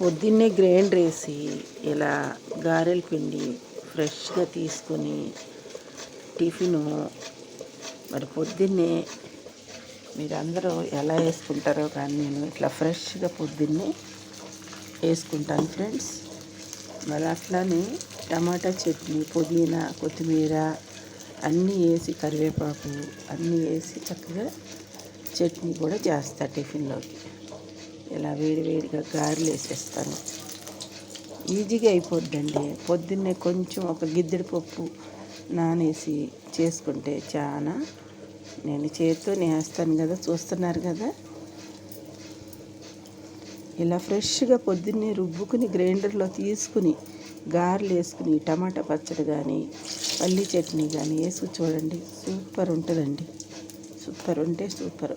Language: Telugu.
పొద్దున్నే గ్రైండర్ వేసి ఇలా గారెల పిండి ఫ్రెష్గా తీసుకొని టిఫిను మరి పొద్దున్నే మీరు అందరూ ఎలా వేసుకుంటారో కానీ నేను ఇట్లా ఫ్రెష్గా పొద్దున్నే వేసుకుంటాను ఫ్రెండ్స్. మరి అట్లానే టమాటా చట్నీ పుదీనా కొత్తిమీర అన్నీ వేసి కరివేపాకు అన్నీ వేసి చక్కగా చట్నీ కూడా చేస్తా టిఫిన్లోకి. ఇలా వేడివేడిగా గారెలు వేసేస్తాను. ఈజీగా అయిపోద్దండి. పొద్దున్నే కొంచెం ఒక గిద్దెడి పప్పు నానేసి చేసుకుంటే చాలా నేను చేతితో వేస్తాను కదా చూస్తున్నారు కదా. ఇలా ఫ్రెష్గా పొద్దున్నే రుబ్బుకుని గ్రైండర్లో తీసుకుని గారెలు వేసుకుని టమాటా పచ్చడి కానీ పల్లీ చట్నీ కానీ వేసుకు చూడండి. సూపర్ ఉంటుందండి. సూపర్ ఉంటే సూపర్.